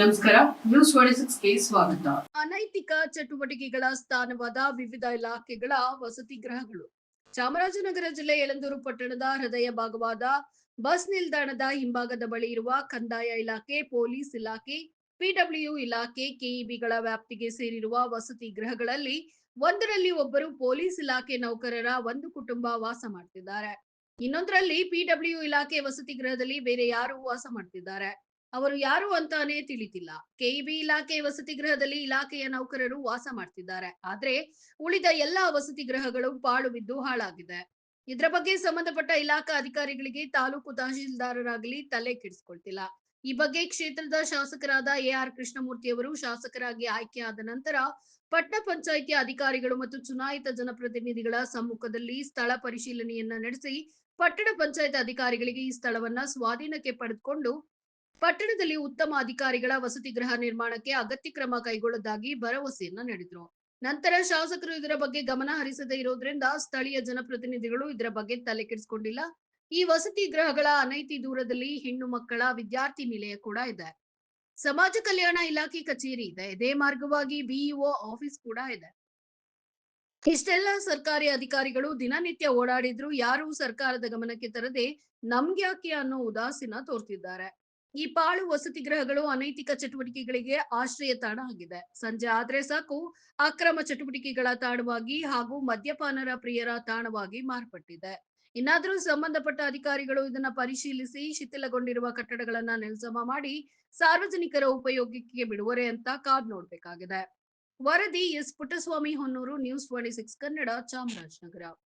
ನಮಸ್ಕಾರ ನ್ಯೂಸ್ ಸ್ವಾಗತ. ಅನೈತಿಕ ಚಟುವಟಿಕೆಗಳ ಸ್ಥಾನವಾದ ವಿವಿಧ ಇಲಾಖೆಗಳ ವಸತಿ ಗೃಹಗಳು. ಚಾಮರಾಜನಗರ ಜಿಲ್ಲೆ ಯಳಂದೂರು ಪಟ್ಟಣದ ಹೃದಯ ಭಾಗವಾದ ಬಸ್ ನಿಲ್ದಾಣದ ಹಿಂಭಾಗದ ಬಳಿ ಇರುವ ಕಂದಾಯ ಇಲಾಖೆ, ಪೊಲೀಸ್ ಇಲಾಖೆ ಪಿಡಬ್ಲ್ಯೂ ಇಲಾಖೆ ಕೆಇಬಿಗಳ ವ್ಯಾಪ್ತಿಗೆ ಸೇರಿರುವ ವಸತಿ ಗೃಹಗಳಲ್ಲಿ ಒಂದರಲ್ಲಿ ಒಬ್ಬರು ಪೊಲೀಸ್ ಇಲಾಖೆ ನೌಕರರ ಒಂದು ಕುಟುಂಬ ವಾಸ ಮಾಡ್ತಿದ್ದಾರೆ. ಇನ್ನೊಂದರಲ್ಲಿ ಪಿಡಬ್ಲ್ಯೂ ಇಲಾಖೆ ವಸತಿ ಗೃಹದಲ್ಲಿ ಬೇರೆ ಯಾರು ವಾಸ ಮಾಡ್ತಿದ್ದಾರೆ. ಅವರು ಯಾರು ಅಂತಾನೆ ತಿಳಿದಿಲ್ಲ ಕೆಇಬಿ ಇಲಾಖೆ ವಸತಿ ಗೃಹದಲ್ಲಿ ಇಲಾಖೆಯ ನೌಕರರು ವಾಸ ಮಾಡ್ತಿದ್ದಾರೆ. ಆದ್ರೆ ಉಳಿದ ಎಲ್ಲಾ ವಸತಿ ಗೃಹಗಳು ಪಾಳು ಬಿದ್ದು ಹಾಳಾಗಿದೆ. ಇದರ ಬಗ್ಗೆ ಸಂಬಂಧಪಟ್ಟ ಇಲಾಖಾ ಅಧಿಕಾರಿಗಳಿಗೆ ತಾಲೂಕು ತಹಶೀಲ್ದಾರರಾಗಲಿ ತಲೆ ಕೆಡಿಸ್ಕೊಳ್ತಿಲ್ಲ. ಈ ಬಗ್ಗೆ ಕ್ಷೇತ್ರದ ಶಾಸಕರಾದ ಎ ಆರ್ ಕೃಷ್ಣಮೂರ್ತಿ ಅವರು ಶಾಸಕರಾಗಿ ಆಯ್ಕೆಯಾದ ನಂತರ ಪಟ್ಟಣ ಪಂಚಾಯಿತಿ ಅಧಿಕಾರಿಗಳು ಮತ್ತು ಚುನಾಯಿತ ಜನಪ್ರತಿನಿಧಿಗಳ ಸಮ್ಮುಖದಲ್ಲಿ ಸ್ಥಳ ಪರಿಶೀಲನೆಯನ್ನ ನಡೆಸಿ ಪಟ್ಟಣ ಪಂಚಾಯತ್ ಅಧಿಕಾರಿಗಳಿಗೆ ಈ ಸ್ಥಳವನ್ನ ಸ್ವಾಧೀನಕ್ಕೆ ಪಡೆದುಕೊಂಡು ಪಟ್ಟಣದಲ್ಲಿ ಉತ್ತಮ ಅಧಿಕಾರಿಗಳ ವಸತಿ ಗೃಹ ನಿರ್ಮಾಣಕ್ಕೆ ಅಗತ್ಯ ಕ್ರಮ ಕೈಗೊಳ್ಳೋದಾಗಿ ಭರವಸೆಯನ್ನ ನೀಡಿದ್ರು. ನಂತರ ಶಾಸಕರು ಇದರ ಬಗ್ಗೆ ಗಮನ ಹರಿಸದೇ ಇರೋದ್ರಿಂದ ಸ್ಥಳೀಯ ಜನಪ್ರತಿನಿಧಿಗಳು ಇದರ ಬಗ್ಗೆ ತಲೆ ಕೆಡಿಸಿಕೊಂಡಿಲ್ಲ. ಈ ವಸತಿ ಗೃಹಗಳ ಅನೈತಿ ದೂರದಲ್ಲಿ ಹೆಣ್ಣು ಮಕ್ಕಳ ವಿದ್ಯಾರ್ಥಿ ನಿಲಯ ಕೂಡ ಇದೆ. ಸಮಾಜ ಕಲ್ಯಾಣ ಇಲಾಖೆ ಕಚೇರಿ ಇದೆ. ಇದೇ ಮಾರ್ಗವಾಗಿ ಬಿಇಒ ಆಫೀಸ್ ಕೂಡ ಇದೆ. ಇಷ್ಟೆಲ್ಲ ಸರ್ಕಾರಿ ಅಧಿಕಾರಿಗಳು ದಿನನಿತ್ಯ ಓಡಾಡಿದ್ರು. ಯಾರು ಸರ್ಕಾರದ ಗಮನಕ್ಕೆ ತರದೆ ನಮ್ಗ್ಯಾಕೆ ಅನ್ನೋ ಉದಾಸೀನ ತೋರ್ತಿದ್ದಾರೆ. ಈ ಪಾಳು ವಸತಿ ಗೃಹಗಳು ಅನೈತಿಕ ಚಟುವಟಿಕೆಗಳಿಗೆ ಆಶ್ರಯ ತಾಣ ಆಗಿದೆ. ಸಂಜೆ ಆದ್ರೆ ಸಾಕು, ಅಕ್ರಮ ಚಟುವಟಿಕೆಗಳ ತಾಣವಾಗಿ ಹಾಗೂ ಮದ್ಯಪಾನರ ಪ್ರಿಯರ ತಾಣವಾಗಿ ಮಾರ್ಪಟ್ಟಿದೆ. ಇನ್ನಾದರೂ ಸಂಬಂಧಪಟ್ಟ ಅಧಿಕಾರಿಗಳು ಇದನ್ನ ಪರಿಶೀಲಿಸಿ ಶಿಥಿಲಗೊಂಡಿರುವ ಕಟ್ಟಡಗಳನ್ನ ನೆಲಸಮ ಮಾಡಿ ಸಾರ್ವಜನಿಕರ ಉಪಯೋಗಕ್ಕೆ ಬಿಡುವರೆ ಅಂತ ಕಾದ್ ನೋಡ್ಬೇಕಾಗಿದೆ. ವರದಿ S Puttaswamy Honnur, news twenty six Kannada Chamarajanagar.